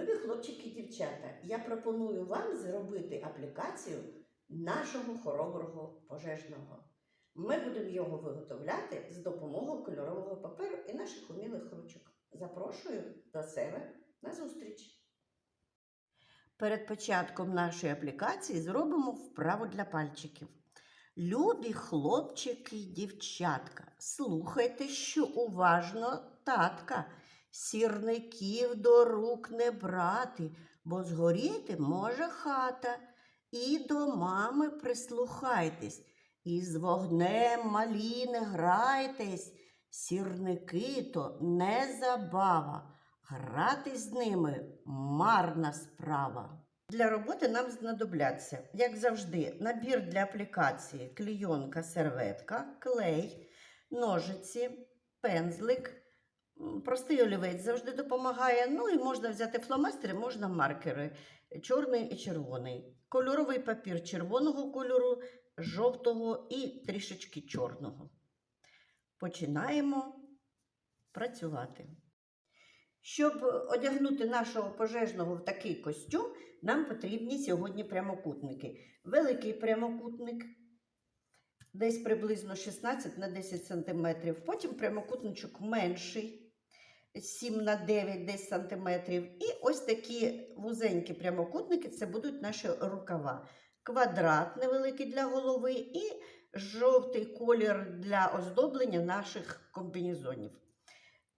Любі хлопчики і дівчата, я пропоную вам зробити аплікацію нашого хороброго пожежного. Ми будемо його виготовляти з допомогою кольорового паперу і наших умілих ручок. Запрошую до себе на зустріч. Перед початком нашої аплікації зробимо вправу для пальчиків. Любі хлопчики й дівчатка, слухайте, що уважно татка. Сірників до рук не брати, бо згоріти може хата. І до мами прислухайтесь, і з вогнем малі не грайтесь. Сірники то не забава, грати з ними марна справа. Для роботи нам знадобляться, як завжди, набір для аплікації, клійонка, серветка, клей, ножиці, пензлик. Простий олівець завжди допомагає. Ну і можна взяти фломастери, можна маркери, чорний і червоний. Кольоровий папір червоного кольору, жовтого і трішечки чорного. Починаємо працювати. Щоб одягнути нашого пожежного в такий костюм, нам потрібні сьогодні прямокутники. Великий прямокутник десь приблизно 16 на 10 см. Потім прямокутничок менший 7 на 9 десь сантиметрів. І ось такі вузенькі прямокутники це будуть наші рукава. Квадрат невеликий для голови і жовтий колір для оздоблення наших комбінезонів.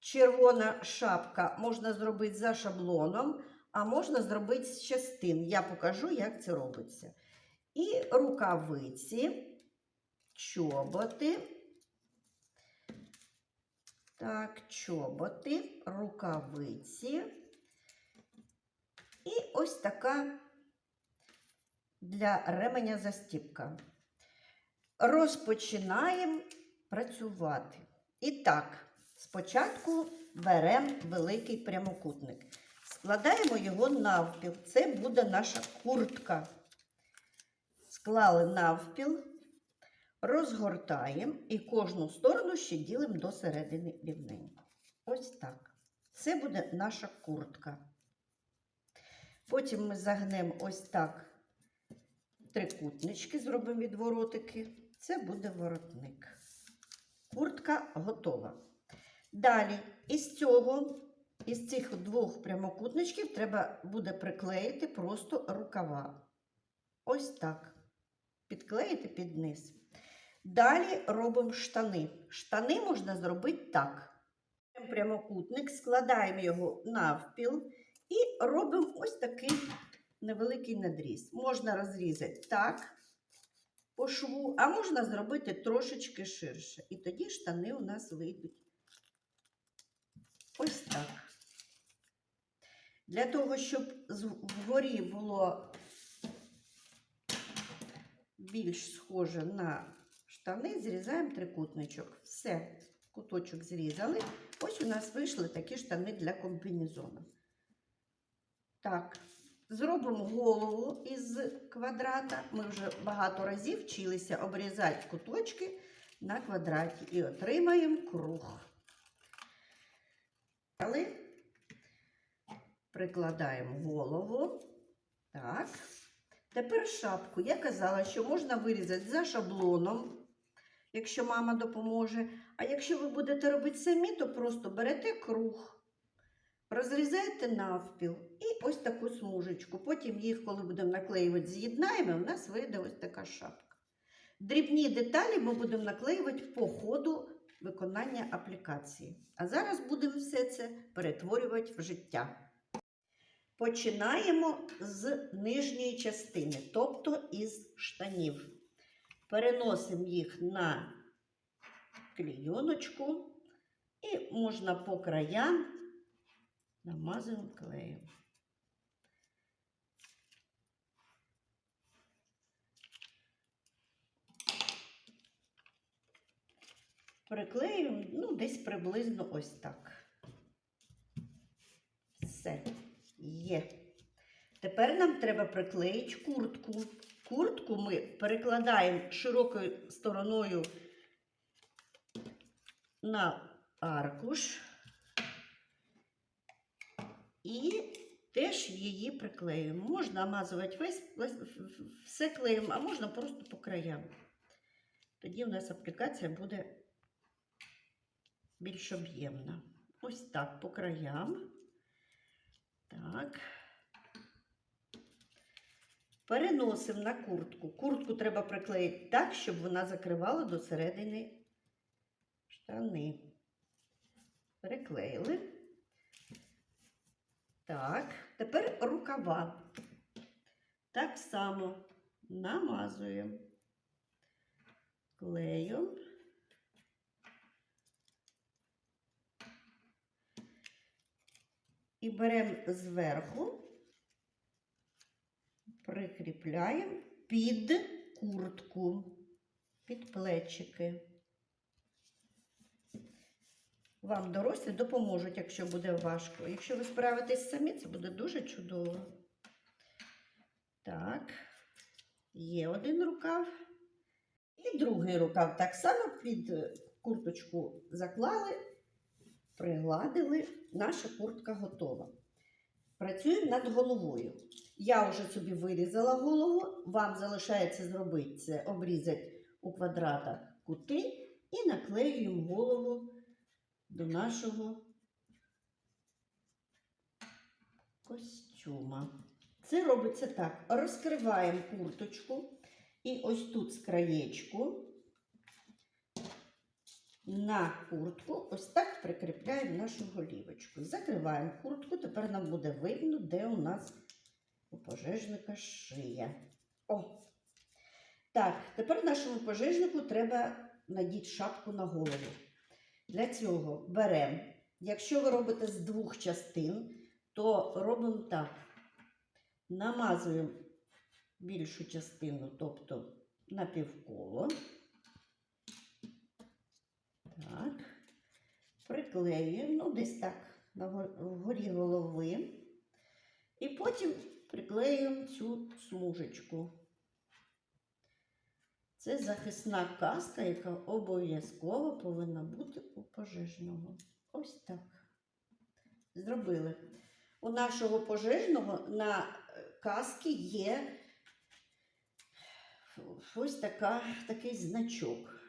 Червона шапка можна зробити за шаблоном, а можна зробити з частин. Я покажу, як це робиться. І рукавиці, чоботи. Так, чоботи, рукавиці. І ось така для ременя застіпка. Розпочинаємо працювати. І так, спочатку беремо великий прямокутник. Складаємо його навпіл. Це буде наша куртка. Склали навпіл, розгортаємо і кожну сторону ще ділимо до середини рівненько. Ось так. Це буде наша куртка. Потім ми загнемо ось так трикутнички, зробимо відворотики. Це буде воротник. Куртка готова. Далі, із цього, із цих двох прямокутничків, треба буде приклеїти просто рукава. Ось так. Підклеїти під низ. Далі робимо штани. Штани можна зробити так. Прямокутник, складаємо його навпіл і робимо ось такий невеликий надріз. Можна розрізати так по шву, а можна зробити трошечки ширше. І тоді штани у нас вийдуть ось так. Для того, щоб вгорі було більш схоже на штани, зрізаємо трикутничок. Все, куточок зрізали. Ось у нас вийшли такі штани для комбінезону. Так, зробимо голову із квадрата. Ми вже багато разів вчилися обрізати куточки на квадраті і отримаємо круг. Прикладаємо голову. Так. Тепер шапку. Я казала, що можна вирізати за шаблоном, якщо мама допоможе. А якщо ви будете робити самі, то просто берете круг, розрізаєте навпіл і ось таку смужечку. Потім їх, коли будемо наклеювати, з'єднаємо, у нас вийде ось така шапка. Дрібні деталі ми будемо наклеювати по ходу виконання аплікації. А зараз будемо все це перетворювати в життя. Починаємо з нижньої частини, тобто із штанів. Переносимо їх на клійоночку і можна по краям намазуємо клеєм. Приклеюємо ну, десь приблизно ось так. Все, є. Тепер нам треба приклеїти куртку. Куртку ми перекладаємо широкою стороною на аркуш і теж її приклеюємо. Можна намазувати весь, весь- все клеєм, а можна просто по краям. Тоді у нас аплікація буде більш об'ємна. Ось так по краям. Так. Переносимо на куртку. Куртку треба приклеїти так, щоб вона закривала до середини штани. Приклеїли. Так, тепер рукава. Так само намазуємо клеєм. І беремо зверху, прикріпляємо під куртку, під плечики. Вам дорослі допоможуть, якщо буде важко. Якщо ви справитесь самі, це буде дуже чудово. Так, є один рукав. І другий рукав так само під курточку заклали, пригладили. Наша куртка готова. Працюємо над головою. Я вже собі вирізала голову. Вам залишається зробити це, обрізати у квадратах кути і наклеюємо голову до нашого костюма. Це робиться так. Розкриваємо курточку і ось тут з краєчку на куртку ось так прикріпляємо нашу голівочку. Закриваємо куртку, тепер нам буде видно, де у нас у пожежника шия. О! Так, тепер нашому пожежнику треба надіти шапку на голову. Для цього беремо, якщо ви робите з двох частин, то робимо так. Намазуємо більшу частину, тобто на півколо. Так. Приклеюємо, ну, десь так, вгорі голови. І потім приклеюємо цю смужечку. Це захисна каска, яка обов'язково повинна бути у пожежного. Ось так. Зробили. У нашого пожежного на е, каски є ось така, такий значок.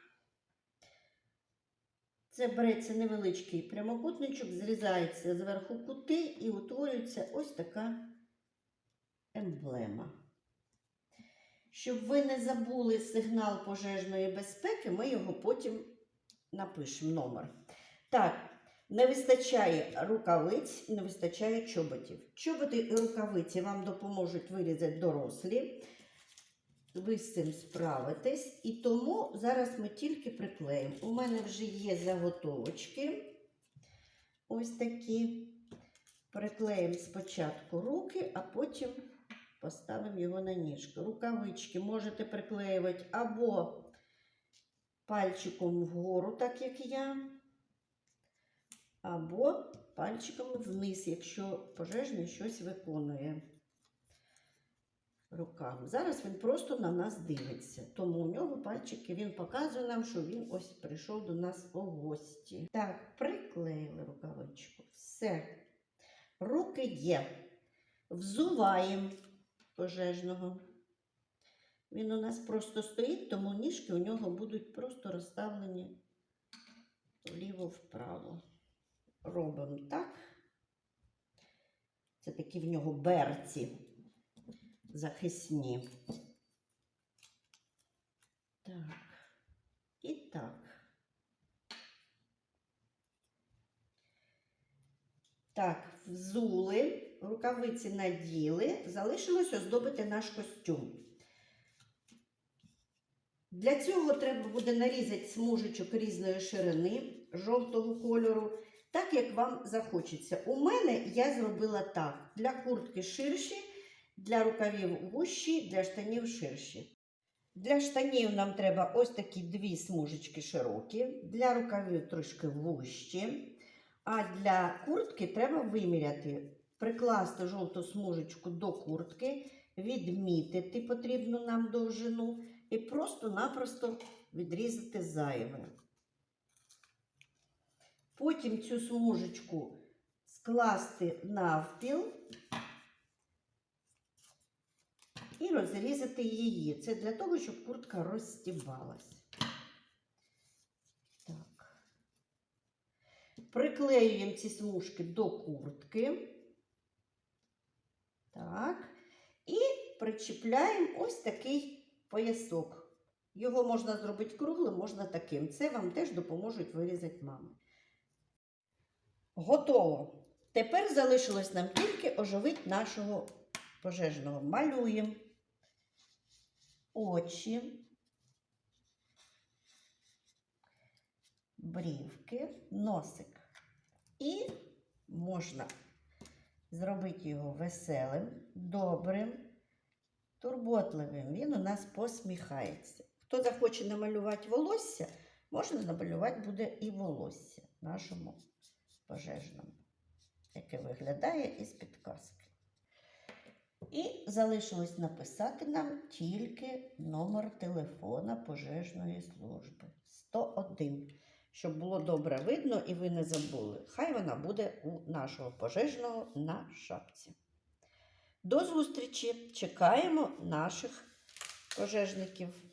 Це береться невеличкий прямокутничок, зрізається зверху кути і утворюється ось така емблема. Щоб ви не забули сигнал пожежної безпеки, ми його потім напишемо номер. Так, не вистачає рукавиць, не вистачає чоботів. Чоботи і рукавиці вам допоможуть вирізати дорослі. Ви з цим справитесь. І тому зараз ми тільки приклеїмо. У мене вже є заготовочки. Ось такі. Приклеїмо спочатку руки, а потім поставимо його на ніжку. Рукавички можете приклеювати або пальчиком вгору, так як я, або пальчиком вниз, якщо пожежний щось виконує руками. Зараз він просто на нас дивиться. Тому у нього пальчики він показує нам, що він ось прийшов до нас у гості. Так, приклеїли рукавичку. Все. Руки є. Взуваємо пожежного. Він у нас просто стоїть, тому ніжки у нього будуть просто розставлені вліво-вправо. Робимо так. Це такі в нього берці захисні. Так. І так. Так, взули, рукавиці наділи, залишилось оздобити наш костюм. Для цього треба буде нарізати смужечок різної ширини, жовтого кольору, так як вам захочеться. У мене я зробила так: для куртки ширші, для рукавів вущі, для штанів ширші. Для штанів нам треба ось такі дві смужечки широкі, для рукавів трошки вущі. А для куртки треба виміряти, прикласти жовту смужечку до куртки, відмітити потрібну нам довжину і просто-напросто відрізати зайве. Потім цю смужечку скласти навпіл і розрізати її. Це для того, щоб куртка розстібалась. Так. Приклеюємо ці смужки до куртки. Так. І причіпляємо ось такий поясок. Його можна зробити круглим, можна таким. Це вам теж допоможуть вирізати мами. Готово. Тепер залишилось нам тільки оживити нашого пожежного. Малюємо очі, брівки, носик. І можна зробити його веселим, добрим, турботливим. Він у нас посміхається. Хто захоче намалювати волосся, можна намалювати буде і волосся нашому пожежному, яке виглядає із підказки. І залишилось написати нам тільки номер телефона пожежної служби 101, щоб було добре видно і ви не забули. Хай вона буде у нашого пожежного на шапці. До зустрічі! Чекаємо наших пожежників.